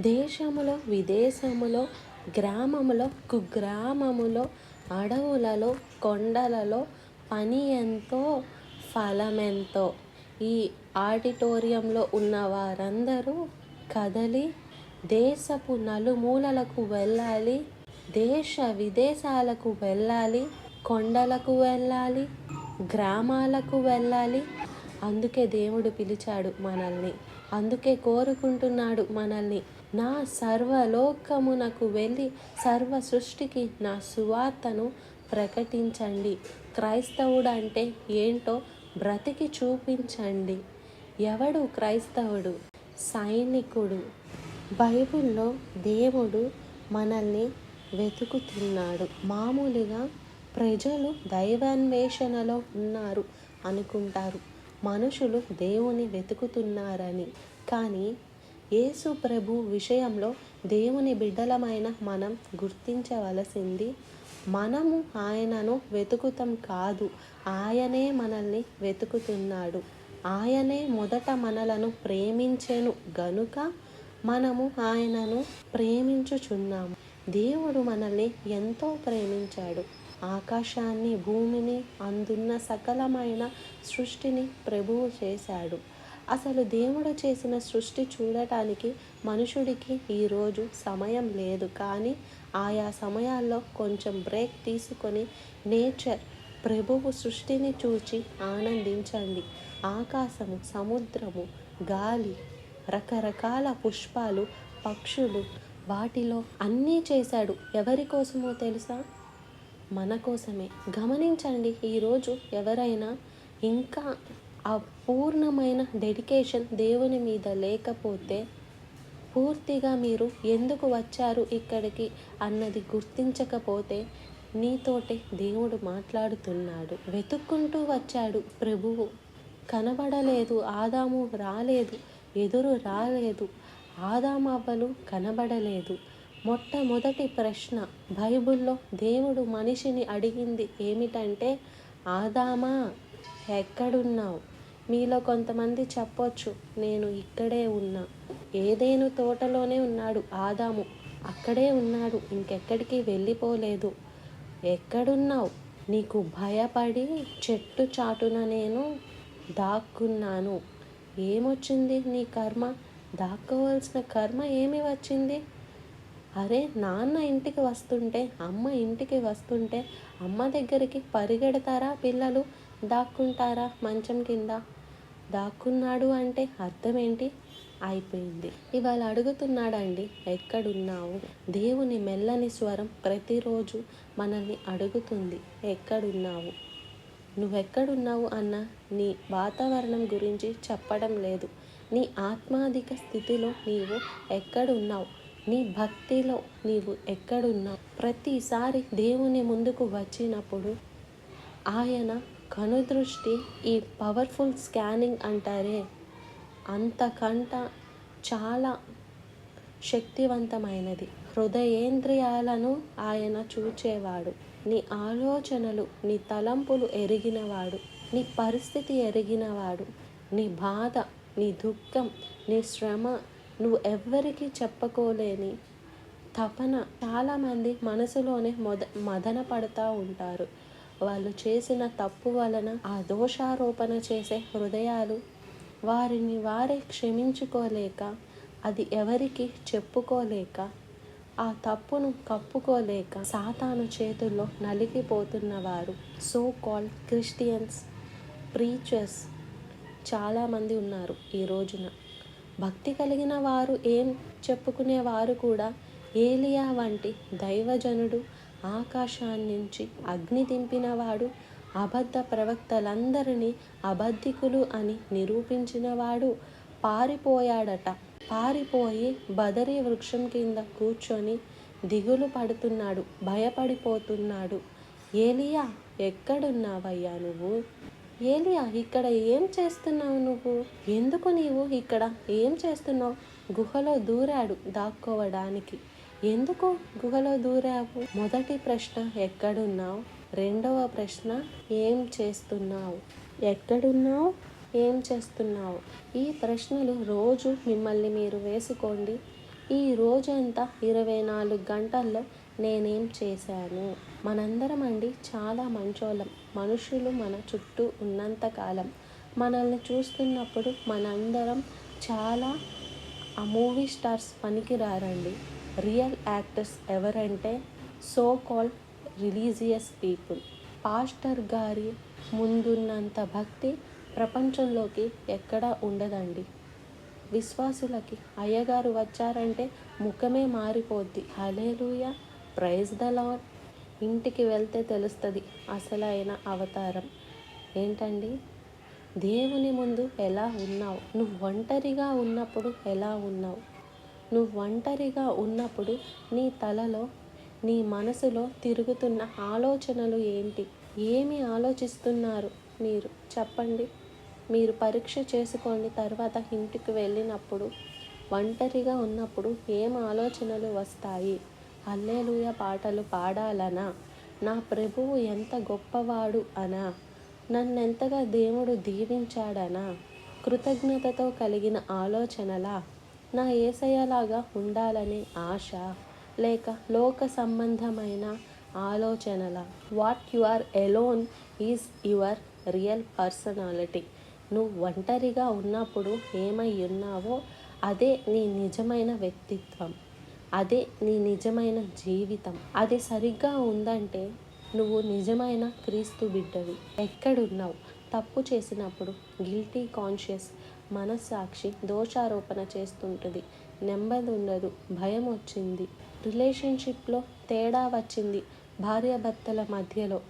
దేశములో విదేశములో గ్రామములో కుగ్రామములో అడవులలో కొండలలో పని ఎంతో ఫలమెంతో. ఈ ఆడిటోరియంలో ఉన్న వారందరూ కదలి దేశపు నలుమూలలకు వెళ్ళాలి దేశ విదేశాలకు వెళ్ళాలి కొండలకు వెళ్ళాలి గ్రామాలకు వెళ్ళాలి. అందుకే దేవుడు పిలిచాడు మనల్ని. అందుకే కోరుకుంటున్నాడు మనల్ని. నా సర్వలోకమునకు వెళ్ళి సర్వ సృష్టికి నా సువార్తను ప్రకటించండి. క్రైస్తవుడు అంటే ఏంటో బ్రతికి చూపించండి. ఎవడు క్రైస్తవుడు? సైనికుడు. బైబిల్లో దేవుడు మనల్ని వెతుకుతున్నాడు. మామూలుగా ప్రజలు దైవాన్వేషణలో ఉన్నారు అనుకుంటారు. మనుషులు దేవుని వెతుకుతున్నారని. కానీ యేసు ప్రభు విషయంలో దేవుని బిడ్డలమైన మనం గుర్తించవలసింది మనము ఆయనను వెతుకుతాం కాదు ఆయనే మనల్ని వెతుకుతున్నాడు. ఆయనే మొదట మనలను ప్రేమించెను గనుక మనము ఆయనను ప్రేమించుచున్నాము. దేవుడు మనల్ని ఎంతో ప్రేమించాడు. ఆకాశాన్ని భూమిని అందున్న సకలమైన సృష్టిని ప్రభువు చేశాడు. అసలు దేవుడు చేసిన సృష్టి చూడటానికి మనుషుడికి ఈరోజు సమయం లేదు. కానీ ఆయా సమయాల్లో కొంచెం బ్రేక్ తీసుకొని నేచర్ ప్రభువు సృష్టిని చూచి ఆనందించండి. ఆకాశము సముద్రము గాలి రకరకాల పుష్పాలు పక్షులు వాటిలో అన్నీ చేశాడు. ఎవరి కోసమో తెలుసా? మన కోసమే. గమనించండి ఈరోజు ఎవరైనా ఇంకా అపూర్ణమైన డెడికేషన్ దేవుని మీద లేకపోతే పూర్తిగా మీరు ఎందుకు వచ్చారు ఇక్కడికి అన్నది గుర్తించకపోతే నీతోటే దేవుడు మాట్లాడుతున్నాడు. వెతుక్కుంటూ వచ్చాడు ప్రభువు. కనబడలేదు. ఆదాము రాలేదు. ఎదురు రాలేదు. ఆదామవ్వలు కనబడలేదు. మొట్టమొదటి ప్రశ్న బైబిల్లో దేవుడు మనిషిని అడిగింది ఏమిటంటే ఆదామా ఎక్కడున్నావు? మీలో కొంతమంది చెప్పొచ్చు నేను ఇక్కడే ఉన్నా. ఏదేను తోటలోనే ఉన్నాడు ఆదాము. అక్కడే ఉన్నాడు ఇంకెక్కడికి వెళ్ళిపోలేదు. ఎక్కడున్నావు? నీకు భయపడి చెట్టు చాటున నేను దాక్కున్నాను. ఏమొచ్చింది నీ కర్మ? దాక్కోవాల్సిన కర్మ ఏమి వచ్చింది? అరే నాన్న ఇంటికి వస్తుంటే అమ్మ ఇంటికి వస్తుంటే అమ్మ దగ్గరికి పరిగెడతారా పిల్లలు? దాక్కుంటారా మంచం కింద? దాక్కున్నాడు అంటే అర్థం ఏంటి అయిపోయింది. ఇవాళ అడుగుతున్నాడండి ఎక్కడున్నావు? దేవుని మెల్లని స్వరం ప్రతిరోజు మనల్ని అడుగుతుంది ఎక్కడున్నావు? నువ్వెక్కడున్నావు అన్న నీ వాతావరణం గురించి చెప్పడం లేదు. నీ ఆత్మాధిక స్థితిలో నీవు ఎక్కడున్నావు? నీ భక్తిలో నీవు ఎక్కడున్నావు? ప్రతిసారి దేవుని ముందుకు వచ్చినప్పుడు ఆయన కనుదృష్టి ఈ పవర్ఫుల్ స్కానింగ్ అంటారే. అంతకంట చాలా శక్తివంతమైనది. హృదయేంద్రియాలను ఆయన చూచేవాడు. నీ ఆలోచనలు నీ తలంపులు ఎరిగినవాడు. నీ పరిస్థితి ఎరిగినవాడు. నీ బాధ నీ దుఃఖం నీ శ్రమ నువ్వు ఎవ్వరికీ చెప్పుకోలేని తపన. చాలామంది మనసులోనే మొద మదన పడుతూ ఉంటారు. వాళ్ళు చేసిన తప్పు వలన ఆ దోషారోపణ చేసే హృదయాలు వారిని వారే క్షమించుకోలేక అది ఎవరికి చెప్పుకోలేక ఆ తప్పును కప్పుకోలేక సాతాను చేతుల్లో నలిగిపోతున్నవారు సో కాల్డ్ క్రిస్టియన్స్ ప్రీచర్స్ చాలామంది ఉన్నారు ఈ రోజున. భక్తి కలిగిన వారు ఏం చెప్పుకునేవారు కూడా ఏలియా వంటి దైవజనుడు ఆకాశాన్నించి అగ్ని దింపినవాడు అబద్ధ ప్రవక్తలందరినీ అబద్ధికులు అని నిరూపించినవాడు పారిపోయాడట. పారిపోయి బదరి వృక్షం కింద కూర్చొని దిగులు పడుతున్నాడు భయపడిపోతున్నాడు. ఏలియా ఎక్కడున్నావయ్యా నువ్వు? ఏలియా ఇక్కడ ఏం చేస్తున్నావు నువ్వు? ఎందుకు నీవు ఇక్కడ? ఏం చేస్తున్నావు? గుహలో దూరాడు దాక్కోవడానికి. ఎందుకు గుహలో దూరావు? మొదటి ప్రశ్న ఎక్కడున్నావు? రెండవ ప్రశ్న ఏం చేస్తున్నావు? ఎక్కడున్నావు? ఏం చేస్తున్నావు? ఈ ప్రశ్నలు రోజు మిమ్మల్ని మీరు వేసుకోండి. ఈ రోజంతా ఇరవై నాలుగు గంటల్లో నేనేం చేశాను? మనందరం అండి చాలా మంచోళ్ళం. మనుషులు మన చుట్టూ ఉన్నంతకాలం మనల్ని చూస్తున్నప్పుడు మనందరం చాలా ఆ మూవీ స్టార్స్ పనికిరారండి. రియల్ యాక్టర్స్ ఎవరంటే so called religious people. Pastor గారి ముందున్నంత భక్తి ప్రపంచంలోకి ఎక్కడా ఉండదండి. విశ్వాసులకి అయ్యగారు వచ్చారంటే ముఖమే మారిపోద్ది. హలేలుయ ప్రైజ్ ద లాడ్ ఇంటికి వెళ్తే తెలుస్తుంది అసలైన అవతారం. ఏంటండి? దేవుని ముందు ఎలా ఉన్నావు? నువ్వు ఒంటరిగా ఉన్నప్పుడు ఎలా ఉన్నావు? నువ్వు ఒంటరిగా ఉన్నప్పుడు నీ తలలో నీ మనసులో తిరుగుతున్న ఆలోచనలు ఏంటి? ఏమి ఆలోచిస్తున్నారు మీరు? చెప్పండి. మీరు పరీక్ష చేసుకోండి తర్వాత ఇంటికి వెళ్ళినప్పుడు ఒంటరిగా ఉన్నప్పుడు ఏం ఆలోచనలు వస్తాయి? హల్లేలూయ పాటలు పాడాలనా? నా ప్రభువు ఎంత గొప్పవాడు అనా? నన్నెంతగా దేవుడు దీవించాడనా? కృతజ్ఞతతో కలిగిన ఆలోచనలా? నా ఏసయ్యలాగా ఉండాలనే ఆశ లేక లోక సంబంధమైన ఆలోచనల. What you are alone is your real personality నువ్వు ఒంటరిగా ఉన్నప్పుడు ఏమై ఉన్నావో అదే నీ నిజమైన వ్యక్తిత్వం. అదే నీ నిజమైన జీవితం. అది సరిగ్గా ఉందంటే నువ్వు నిజమైన క్రీస్తు బిడ్డవి. ఎక్కడున్నావు? తప్పు చేసినప్పుడు గిల్టీ కాన్షియస్ మనస్సాక్షి దోషారోపణ చేస్తుంటుంది. నెమ్మది ఉండదు భయం వచ్చింది రిలేషన్షిప్లో తేడా వచ్చింది భార్యాభర్తల మధ్యలో.